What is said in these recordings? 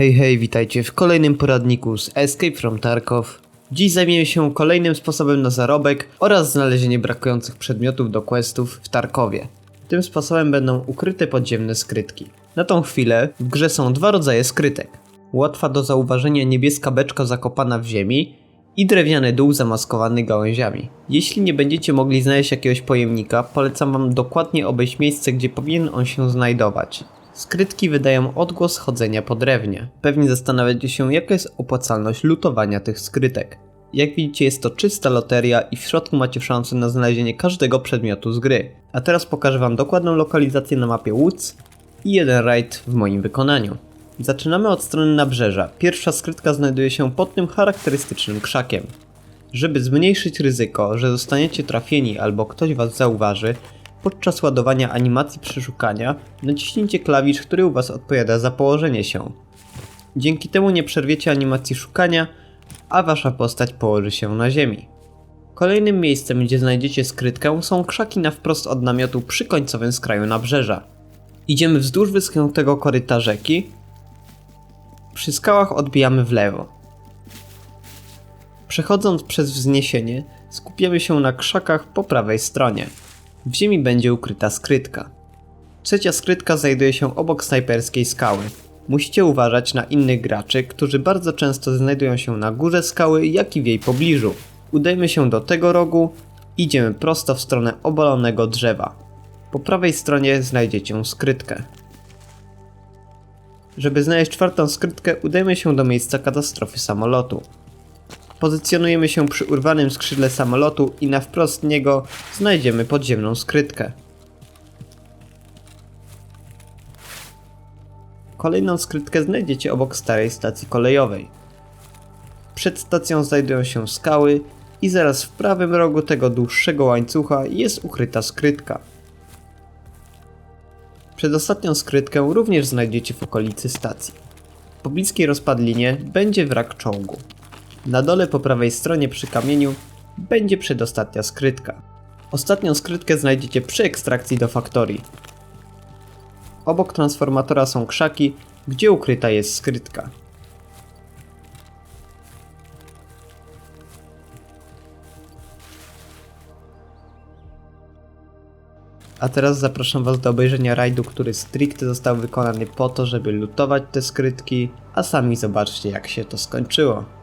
Hej, hej, witajcie w kolejnym poradniku z Escape from Tarkov. Dziś zajmiemy się kolejnym sposobem na zarobek oraz znalezienie brakujących przedmiotów do questów w Tarkowie. Tym sposobem będą ukryte podziemne skrytki. Na tą chwilę w grze są dwa rodzaje skrytek. Łatwa do zauważenia niebieska beczka zakopana w ziemi i drewniany dół zamaskowany gałęziami. Jeśli nie będziecie mogli znaleźć jakiegoś pojemnika, polecam wam dokładnie obejść miejsce, gdzie powinien on się znajdować. Skrytki wydają odgłos chodzenia po drewnie. Pewnie zastanawiacie się, jaka jest opłacalność lutowania tych skrytek. Jak widzicie, jest to czysta loteria i w środku macie szansę na znalezienie każdego przedmiotu z gry. A teraz pokażę wam dokładną lokalizację na mapie Woods i jeden raid w moim wykonaniu. Zaczynamy od strony nabrzeża. Pierwsza skrytka znajduje się pod tym charakterystycznym krzakiem. Żeby zmniejszyć ryzyko, że zostaniecie trafieni albo ktoś was zauważy, podczas ładowania animacji przeszukania naciśnijcie klawisz, który u was odpowiada za położenie się. Dzięki temu nie przerwiecie animacji szukania, a wasza postać położy się na ziemi. Kolejnym miejscem, gdzie znajdziecie skrytkę są krzaki na wprost od namiotu przy końcowym skraju nabrzeża. Idziemy wzdłuż wyschniętego koryta rzeki. Przy skałach odbijamy w lewo. Przechodząc przez wzniesienie, skupiamy się na krzakach po prawej stronie. W ziemi będzie ukryta skrytka. Trzecia skrytka znajduje się obok snajperskiej skały. Musicie uważać na innych graczy, którzy bardzo często znajdują się na górze skały, jak i w jej pobliżu. Udajmy się do tego rogu, idziemy prosto w stronę obalonego drzewa. Po prawej stronie znajdziecie skrytkę. Żeby znaleźć czwartą skrytkę, udajmy się do miejsca katastrofy samolotu. Pozycjonujemy się przy urwanym skrzydle samolotu i na wprost niego znajdziemy podziemną skrytkę. Kolejną skrytkę znajdziecie obok starej stacji kolejowej. Przed stacją znajdują się skały i zaraz w prawym rogu tego dłuższego łańcucha jest ukryta skrytka. Przedostatnią skrytkę również znajdziecie w okolicy stacji. W pobliskiej rozpadlinie będzie wrak czołgu. Na dole po prawej stronie przy kamieniu będzie przedostatnia skrytka. Ostatnią skrytkę znajdziecie przy ekstrakcji do faktorii. Obok transformatora są krzaki, gdzie ukryta jest skrytka. A teraz zapraszam Was do obejrzenia rajdu, który stricte został wykonany po to, żeby lutować te skrytki, a sami zobaczcie jak się to skończyło.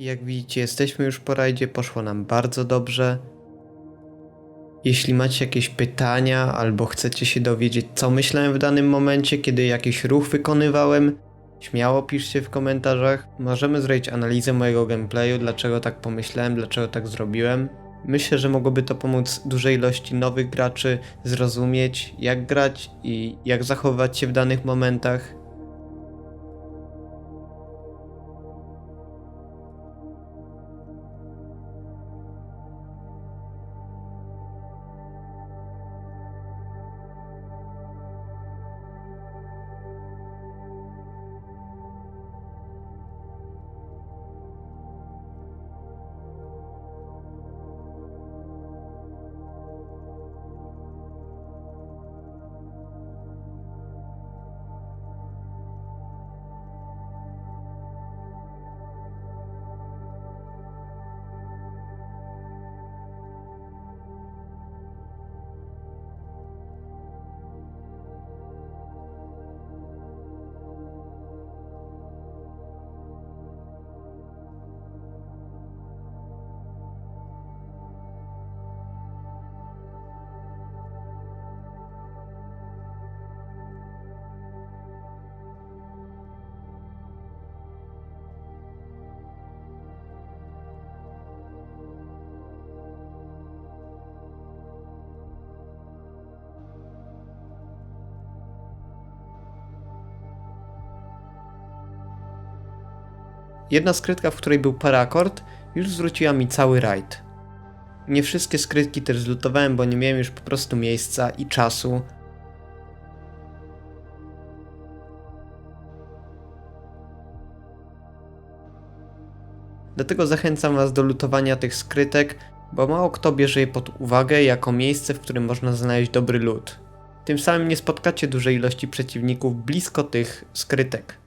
Jak widzicie, jesteśmy już po rajdzie, poszło nam bardzo dobrze. Jeśli macie jakieś pytania albo chcecie się dowiedzieć, co myślałem w danym momencie, kiedy jakiś ruch wykonywałem, śmiało piszcie w komentarzach. Możemy zrobić analizę mojego gameplayu, dlaczego tak pomyślałem, dlaczego tak zrobiłem. Myślę, że mogłoby to pomóc dużej ilości nowych graczy zrozumieć, jak grać i jak zachowywać się w danych momentach. Jedna skrytka, w której był parakord, już zwróciła mi cały rajd. Nie wszystkie skrytki też zlutowałem, bo nie miałem już po prostu miejsca i czasu. Dlatego zachęcam Was do lutowania tych skrytek, bo mało kto bierze je pod uwagę jako miejsce, w którym można znaleźć dobry lód. Tym samym nie spotkacie dużej ilości przeciwników blisko tych skrytek.